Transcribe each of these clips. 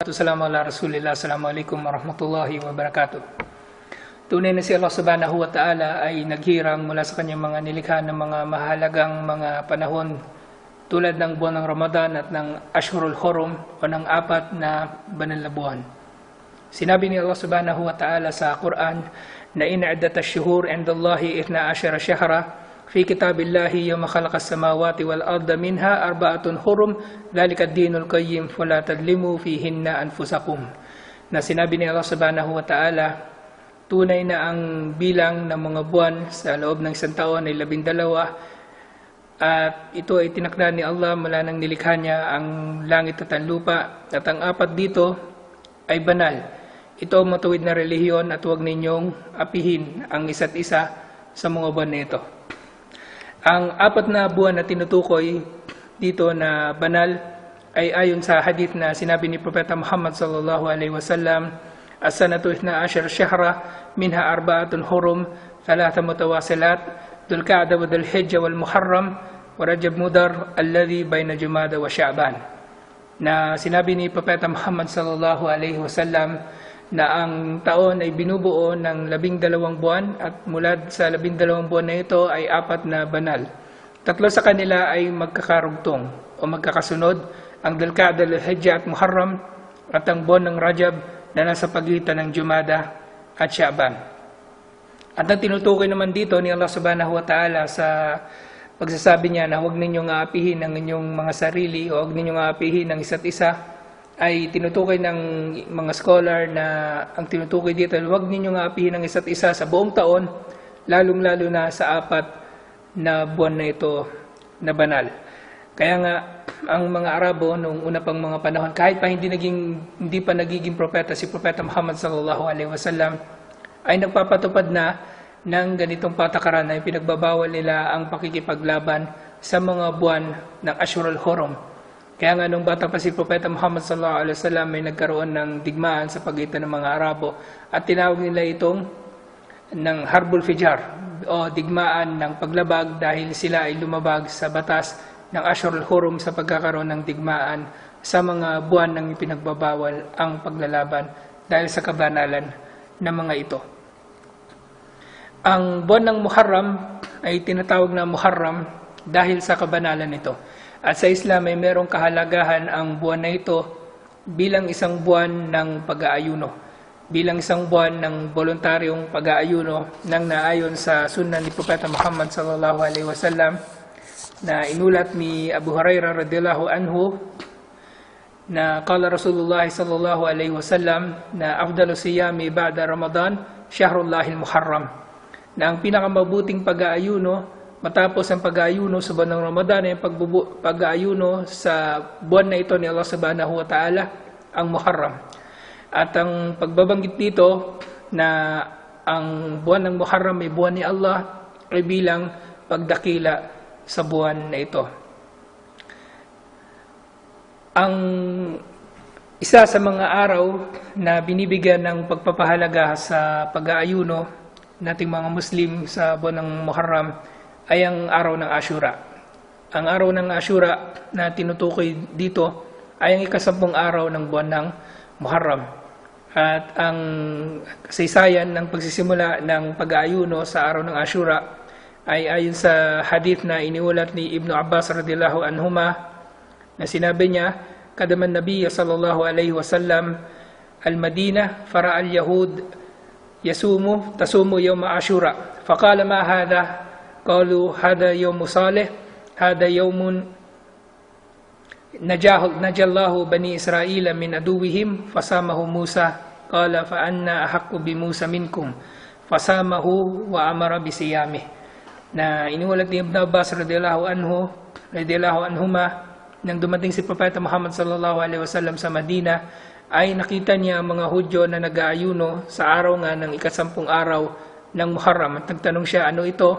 Assalamu ala Rasulillah. Assalamualaikum warahmatullahi wabarakatuh. Tunay na si Allah subhanahu wa ta'ala ay naghirang mula sa kanyang mga nilikha ng mga mahalagang mga panahon tulad ng buwan ng Ramadan at ng Ashurul Hurum o ng apat na banal na buwan. Sinabi ni Allah subhanahu wa ta'ala sa Quran na ina'adat ash-shuhur indallahi ithna ashara shahra في كتاب الله يوم خلق السماوات والأرض منها أربعة حرم ذلك الدين القيم فلا تظلموا فيهن أنفسكم na sinabi ni Allah subhanahu wa ta'ala tunay na ang bilang ng mga buwan sa loob ng isang taon ay labindalawa at ito ay tinakda ni Allah mula nang nilikha niya ang langit at ang lupa at ang apat dito ay banal ito ang matuwid na relihiyon at huwag ninyong apihin ang isa't isa sa mga buwan na ito ang apat na buwan na tinutukoy dito na banal ay ayon sa hadith na sinabi ni Propeta Muhammad sallallahu alaihi wasallam as-sanatu 12 shahra minha arba'atun hurum thalatha mutawasilat dhul wa dhul hijjah wal muharram wa rajab mudar alladhi bayna jumada wa sha'ban. Na sinabi ni Propeta Muhammad sallallahu alaihi wasallam na ang taon ay binubuo ng labing dalawang buwan at mula sa labing dalawang buwan na ito ay apat na banal. Tatlo sa kanila ay magkakarugtong o magkakasunod, ang Dalkada, Hijjah at Muharram at ang buwan ng Rajab na nasa pagitan ng Jumada at Sha'ban. At ang tinutukoy naman dito ni Allah subhanahu wa ta'ala sa pagsasabi niya na huwag ninyong aapihin ang inyong mga sarili o huwag ninyong aapihin ang isa't isa ay tinutukoy ng mga scholar na ang tinutukoy dito, huwag ninyong aapihin ang isa't isa sa buong taon, lalong-lalo na sa apat na buwan na ito na banal. Kaya nga, ang mga Arabo noong una pang mga panahon, kahit pa hindi, naging, hindi pa nagiging propeta si Propeta Muhammad sallallahu alaihi wasallam, ay nagpapatupad na ng ganitong patakaran na pinagbabawal nila ang pakikipaglaban sa mga buwan ng Ashurul Hurum kaya nga nung bata pa si Propeta Muhammad sallallahu alaihi wasallam may nagkaroon ng digmaan sa pagitan ng mga Arabo at tinawag nila itong ng Harbul Fijar o digmaan ng paglabag dahil sila ay lumabag sa batas ng Ashurul Hurum sa pagkakaroon ng digmaan sa mga buwan ng ipinagbabawal ang paglalaban dahil sa kabanalan ng mga ito. Ang buwan ng Muharram ay tinatawag na Muharram dahil sa kabanalan nito. At sa Islam ay merong kahalagahan ang buwan na ito bilang isang buwan ng pag-aayuno. Bilang isang buwan ng voluntaryong pag-aayuno nang naayon sa sunnah ni Propeta Muhammad sallallahu alaihi wasallam na inulat ni Abu Hurairah radhiyallahu anhu na qala Rasulullah sallallahu alaihi wasallam na afdalu siyami ba'da Ramadan shahrullahil muharram na ang pinakamabuting pag-aayuno matapos ang pag-aayuno sa buwan ng Ramadan ay pag-aayuno sa buwan na ito ni Allah subhanahu wa ta'ala ang Muharram. At ang pagbabanggit dito na ang buwan ng Muharram ay buwan ni Allah ay bilang pagdakila sa buwan na ito. Ang isa sa mga araw na binibigyan ng pagpapahalaga sa pag-aayuno nating mga Muslim sa buwan ng Muharram ay ang araw ng Ashura. Ang araw ng Ashura na tinutukoy dito ay ang ikasampung araw ng buwan ng Muharram. At ang kasaysayan ng pagsisimula ng pag-aayuno sa araw ng Ashura ay ayon sa hadith na iniulat ni Ibn Abbas radhiyallahu anhuma na sinabi niya, kadaman Nabi sallallahu alaihi wasallam al-Madina fara al-Yahud yasumu tasumu yawm Ashura. Faqala ma hadha قالوا هذا يوم صالح هذا يوم نجاه نجى الله بني إسرائيل من عدوهم فصامه موسى قال فأنا أحق بموسى منكم فصامه وأمر بصيامه na iniulat ni Ibn Abbas radiyallahu anhu radiyallahu anhuma nang dumating si Propeta Muhammad sallallahu alaihi wasallam sa Madina ay nakita niya ang mga Hudyo na nag-aayuno sa araw nga ng ikasampung araw ng Muharram at nagtanong siya ano ito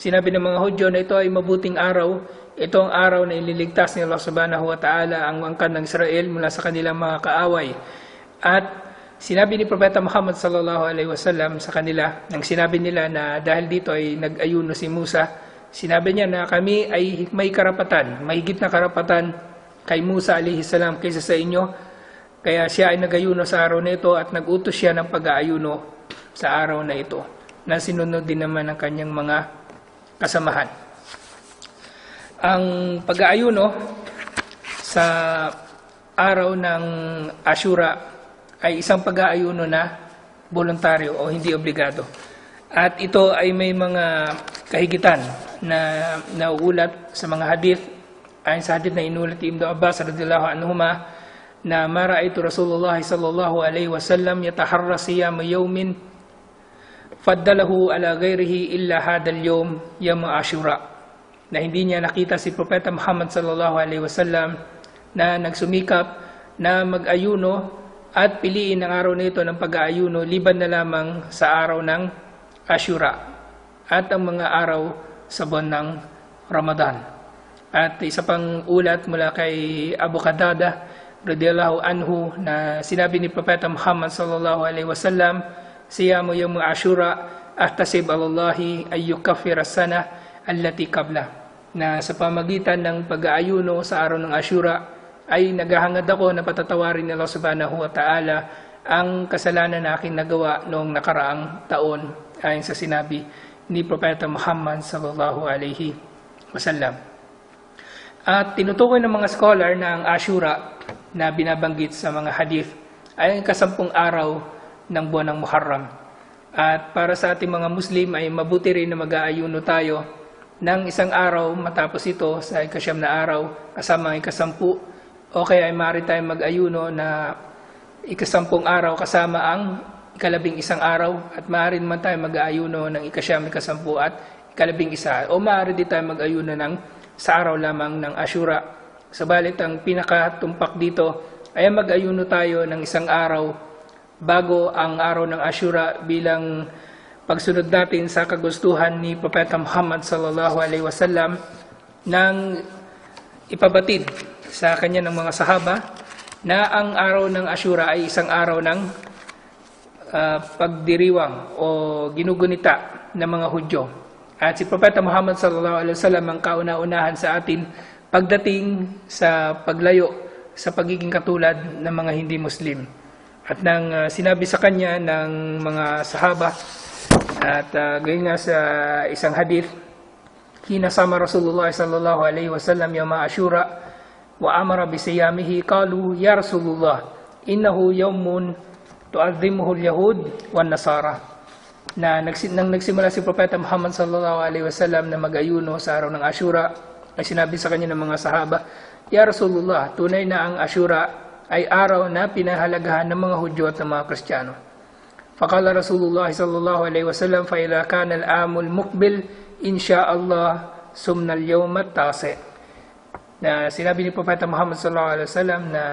Sinabi ng mga Hudyo na ito ay mabuting araw. Ito ang araw na ililigtas ni Allah subhanahu wa ta'ala ang angkan ng Israel mula sa kanilang mga kaaway. At sinabi ni Propeta Muhammad sallallahu alaihi wasallam sa kanila, nang sinabi nila na dahil dito ay nag-ayuno si Musa, sinabi niya na kami ay may karapatan, mahigit na karapatan kay Musa alaihi salam kaysa sa inyo Kaya siya ay nagayuno sa araw na ito at nagutos siya ng pag-aayuno sa araw na ito na sinunod din naman ng kanyang mga kasamahan. Ang pag-aayuno sa araw ng Ashura ay isang pag-aayuno na voluntaryo o hindi obligado. At ito ay may mga kahigitan na nauulat sa mga hadith ayon sa hadith na inulat ni Ibn Abbas radhiyallahu anhuma na mara ito Rasulullah sallallahu alaihi wasallam yataharra siyam yawmin faddalahu ala ghairihi illa hadal yawm yawm ashura na hindi niya nakita si Propeta Muhammad sallallahu alaihi wasallam na nagsumikap na mag-ayuno at piliin ang araw na ito ng pag-aayuno liban na lamang sa araw ng Ashura at ang mga araw sa buwan ng Ramadan. At isa pang ulat mula kay Abu Qatada radiyallahu anhu na sinabi ni Propeta Muhammad sallallahu alaihi wasallam siyamu yawm ashura ahtasib alallahi ay yukaffira sana allati qabla na sa pamagitan ng pag-aayuno sa araw ng Ashura ay naghahangad ako na patatawarin ni Allah subhanahu wa ta'ala ang kasalanan na aking nagawa noong nakaraang taon ayon sa sinabi ni Propeta Muhammad sallallahu alaihi wasallam. At tinutukoy ng mga scholar na ang Ashura na binabanggit sa mga hadith ay ang kasampung araw ng buwan ng Muharram. At para sa ating mga Muslim ay mabuti rin na mag-aayuno tayo ng isang araw matapos ito sa ikasyam na araw kasama ang ikasampu o kaya ay maaari tayong mag-ayuno na ikasampung araw kasama ang ikalabing isang araw at maaari naman tayo mag-ayuno ng ikasyam, ikasampu at ikalabing isa o maaari din tayo mag-ayuno ng sa araw lamang ng Ashura. Sabalit ang pinakatumpak dito ay mag-ayuno tayo ng isang araw bago ang araw ng Ashura bilang pagsunod natin sa kagustuhan ni Propeta Muhammad sallallahu alaihi wasallam nang ipabatid sa kanya ng mga sahaba na ang araw ng Ashura ay isang araw ng uh, pagdiriwang o ginugunita ng mga Hudyo. At si Propeta Muhammad sallallahu alaihi wasallam ang kauna-unahan sa atin pagdating sa paglayo sa pagiging katulad ng mga hindi Muslim. At nang uh, sinabi sa kanya ng mga sahaba at uh, gayon nga sa isang hadith, hinasama Rasulullah sallallahu alaihi wasallam yung Ashura wa amara bi siyamihi. Qalu ya Rasulullah innahu yawmun tu'azzimuhu al-yahud wan nasara na nang nagsimula si Propeta Muhammad sallallahu alaihi wasallam na mag-ayuno sa araw ng Ashura ay sinabi sa kanya ng mga sahaba Ya Rasulullah tunay na ang Ashura ay araw na pinahalagahan ng mga Hudyo at ng mga Kristiyano. Fakala Rasulullah sallallahu alaihi wasallam fa ila kana al-amul mukbil insya Allah sumnal yawmat tase. Na sinabi ni Propeta Muhammad sallallahu alaihi wasallam na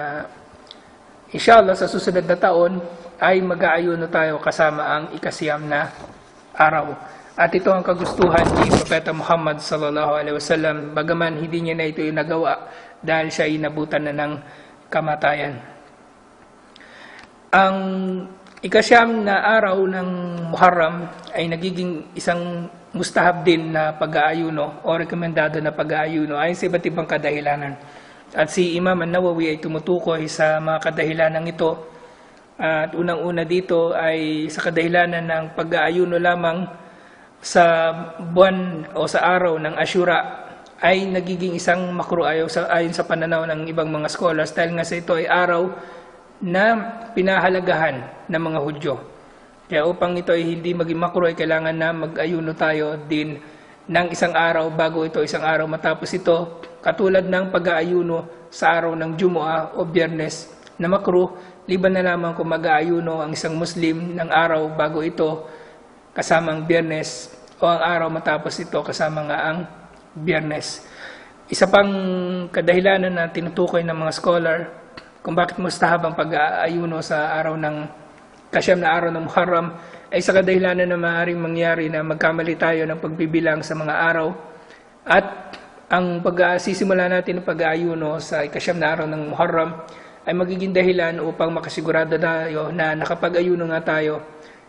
inshallah sa susunod na taon ay mag-aayuno tayo kasama ang ikasiyam na araw. At ito ang kagustuhan ni Propeta Muhammad sallallahu alaihi wasallam bagaman hindi niya na ito yung nagawa dahil siya inabutan na ng kamatayan. Ang Ikasyam na araw ng Muharram ay nagiging isang mustahab din na pag-aayuno o rekomendado na pag-aayuno ayon sa iba't ibang kadahilanan. At si Imam An-Nawawi ay tumutukoy sa mga kadahilanan ito. At unang-una dito ay sa kadahilanan ng pag-aayuno lamang sa buwan o sa araw ng Ashura ay nagiging isang makro ayon sa, ayon sa pananaw ng ibang mga scholars dahil nga sa ito ay araw na pinahalagahan ng mga Hudyo. Kaya upang ito ay hindi maging makro ay kailangan na mag-ayuno tayo din ng isang araw bago ito isang araw matapos ito katulad ng pag-aayuno sa araw ng Jumu'ah o Biyernes na makro liban na lamang kung mag-aayuno ang isang Muslim ng araw bago ito kasama ang Biyernes o ang araw matapos ito kasama nga ang Biyernes. Isa pang kadahilanan na tinutukoy ng mga scholar kung bakit mustahab ang pag-aayuno sa araw ng kasyam na araw ng Muharram ay sa kadahilanan na maaaring mangyari na magkamali tayo ng pagbibilang sa mga araw at ang pag-sisimula natin ng pag-aayuno sa ikasyam na araw ng Muharram ay magiging dahilan upang makasigurado tayo na nakapag-ayuno nga tayo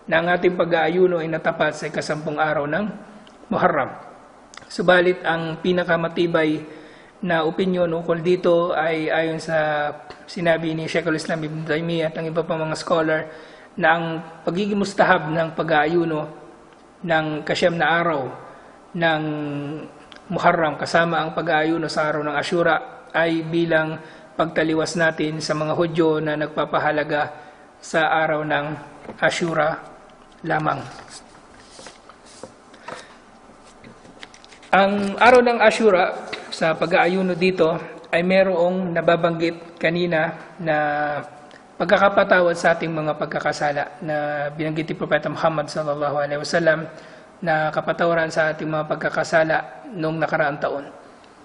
na ang ating pag-aayuno ay natapat sa ikasampung araw ng Muharram. Subalit ang pinakamatibay na opinion ukol dito ay ayon sa sinabi ni Sheikhul Islam Ibn Taymiyyah at ang iba pang mga scholar na ang pagiging mustahab ng pag-aayuno ng kasyam na araw ng Muharram kasama ang pag-aayuno sa araw ng Ashura ay bilang pagtaliwas natin sa mga Hudyo na nagpapahalaga sa araw ng Ashura lamang. Ang araw ng Ashura sa pag-aayuno dito ay merong nababanggit kanina na pagkakapatawad sa ating mga pagkakasala na binanggit ni Propeta Muhammad sallallahu alaihi wasallam na kapatawaran sa ating mga pagkakasala noong nakaraang taon.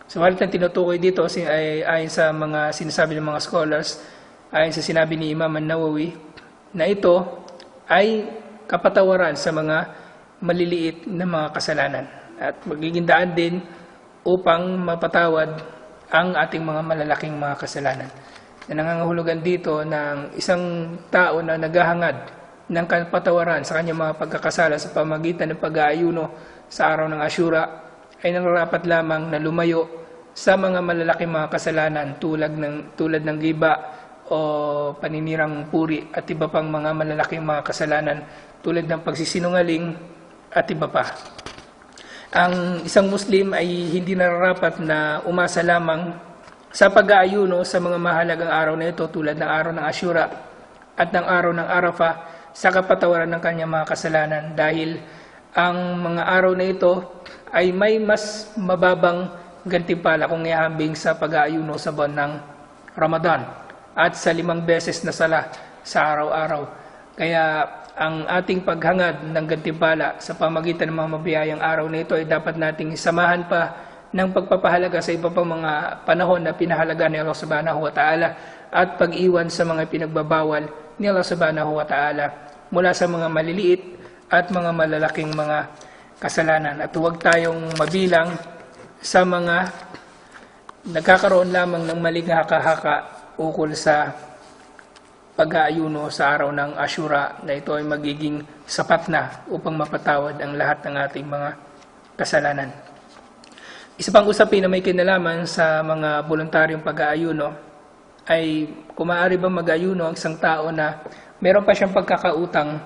Subalit ang tinutukoy dito ay ayon sa mga sinasabi ng mga scholars, ayon sa sinabi ni Imam An-Nawawi, na ito ay kapatawaran sa mga maliliit na mga kasalanan at magiging daan din upang mapatawad ang ating mga malalaking mga kasalanan. Na nangangahulugan dito ng isang tao na naghahangad ng kapatawaran sa kanyang mga pagkakasala sa pamagitan ng pag-aayuno sa araw ng Ashura ay nararapat lamang na lumayo sa mga malalaking mga kasalanan tulad ng tulad ng giba o paninirang puri at iba pang mga malalaking mga kasalanan tulad ng pagsisinungaling at iba pa. Ang isang Muslim ay hindi nararapat na umasa lamang sa pag-aayuno sa mga mahalagang araw na ito tulad ng araw ng Ashura at ng araw ng Arafah sa kapatawaran ng kanyang mga kasalanan dahil ang mga araw na ito ay may mas mababang gantimpala kung ihambing sa pag-aayuno sa buwan ng Ramadan at sa limang beses na sala sa araw-araw. Kaya ang ating paghangad ng gantimpala sa pamagitan ng mga mabiyayang araw na ito ay dapat nating samahan pa ng pagpapahalaga sa iba pang mga panahon na pinahalaga ni Allah subhanahu wa ta'ala at pag-iwan sa mga pinagbabawal ni Allah subhanahu wa ta'ala mula sa mga maliliit at mga malalaking mga kasalanan. At huwag tayong mabilang sa mga nagkakaroon lamang ng maling haka-haka ukol sa pag-aayuno sa araw ng Ashura na ito ay magiging sapat na upang mapatawad ang lahat ng ating mga kasalanan. Isa pang usapin na may kinalaman sa mga voluntaryong pag-aayuno ay kung maaari ba mag-ayuno ang isang tao na meron pa siyang pagkakautang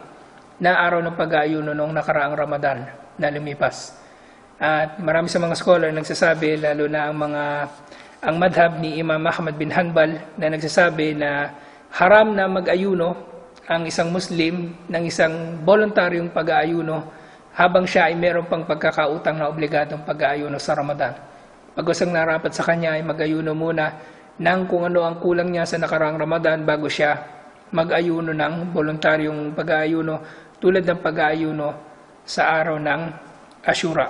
na araw ng pag-aayuno noong nakaraang Ramadan na lumipas. At marami sa mga scholar nagsasabi, lalo na ang mga ang madhab ni Imam Ahmad bin Hanbal na nagsasabi na haram na mag-ayuno ang isang Muslim ng isang voluntaryong pag-aayuno habang siya ay meron pang pagkakautang na obligadong pag-aayuno sa Ramadan. Pagkos ang narapat sa kanya ay mag-ayuno muna ng kung ano ang kulang niya sa nakaraang Ramadan bago siya mag-ayuno ng voluntaryong pag-aayuno tulad ng pag-aayuno sa araw ng Ashura.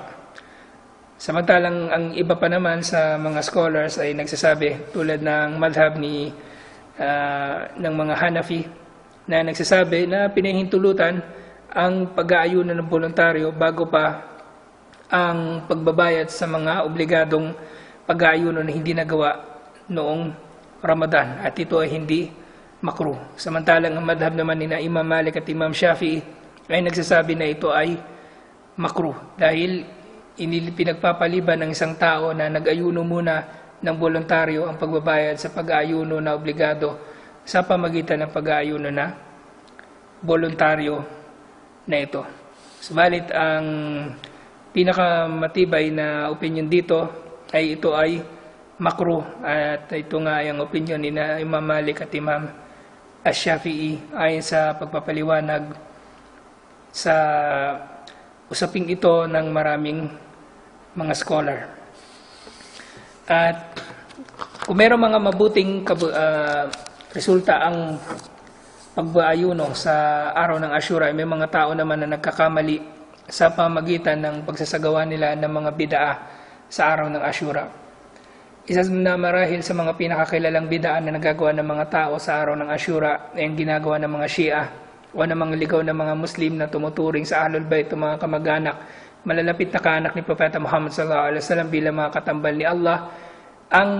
Samantalang ang iba pa naman sa mga scholars ay nagsasabi tulad ng madhab ni ah, ng mga Hanafi na nagsasabi na pinahintulutan ang pag-aayuno ng voluntaryo bago pa ang pagbabayad sa mga obligadong pag-aayuno na hindi nagawa noong Ramadan at ito ay hindi makruh. Samantalang ang madhab naman ni na Imam Malik at Imam Shafi'i ay nagsasabi na ito ay makruh dahil pinagpapaliban ng isang tao na nag-ayuno muna ng voluntaryo ang pagbabayad sa pag-aayuno na obligado sa pamagitan ng pag-aayuno na voluntaryo na ito. Subalit ang pinakamatibay na opinion dito ay ito ay makruh at ito nga ay ang opinion ni na Imam Malik at Imam Ash-Shafi'i ayon sa pagpapaliwanag sa usaping ito ng maraming mga scholar. At kung meron mga mabuting ah, resulta ang pag-aayuno sa araw ng Ashura, may mga tao naman na nagkakamali sa pamagitan ng pagsasagawa nila ng mga bidaa sa araw ng Ashura. Isa na marahil sa mga pinakakilalang bidaan na nagagawa ng mga tao sa araw ng Ashura ay ang ginagawa ng mga Shia o ng mga ligaw ng mga Muslim na tumuturing sa Ahlul Bayt o mga kamag-anak, malalapit na kaanak ni Propeta Muhammad sallallahu alaihi wasallam bilang mga katambal ni Allah. Ang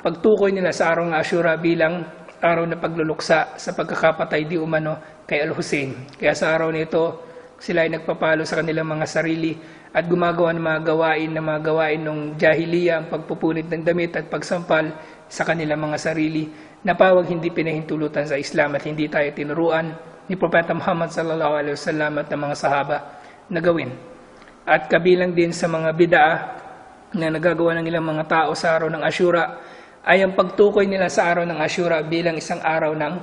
pagtukoy nila sa araw ng Ashura bilang araw na pagluluksa sa pagkakapatay di umano kay Al-Hussein. Kaya sa araw nito, sila ay nagpapalo sa kanilang mga sarili at gumagawa ng mga gawain na mga gawain ng jahiliya, ang pagpupunit ng damit at pagsampal sa kanilang mga sarili, napawag hindi pinahintulutan sa Islam at hindi tayo tinuruan ni Propeta Muhammad sallallahu alaihi wasallam at ng mga sahaba na gawin. At kabilang din sa mga bidaa na nagagawa ng ilang mga tao sa araw ng Ashura ay ang pagtukoy nila sa araw ng Ashura bilang isang araw ng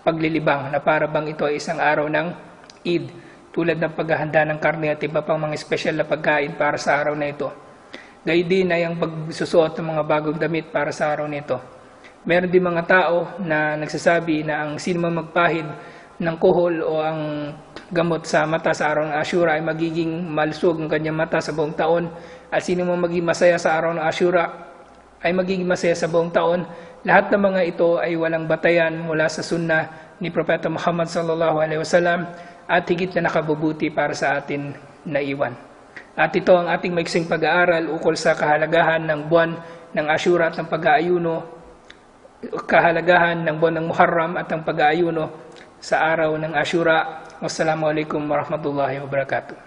paglilibang na para bang ito ay isang araw ng Eid tulad ng paghahanda ng karne at iba pang mga espesyal na pagkain para sa araw na ito. Gayun din ay ang pagsusuot ng mga bagong damit para sa araw nito. Meron din mga tao na nagsasabi na ang sino mang magpahid ng kuhol o ang gamot sa mata sa araw ng Ashura ay magiging malusog ang kanyang mata sa buong taon at sino mang maging masaya sa araw ng Ashura ay magiging masaya sa buong taon. Lahat ng mga ito ay walang batayan mula sa sunnah ni Propeta Muhammad sallallahu alaihi wasallam at higit na nakabubuti para sa atin na iwan. At ito ang ating maiksing pag-aaral ukol sa kahalagahan ng buwan ng Ashura at ng pag-aayuno, kahalagahan ng buwan ng Muharram at ng pag-aayuno sa araw ng Ashura. Wassalamualaikum warahmatullahi wabarakatuh.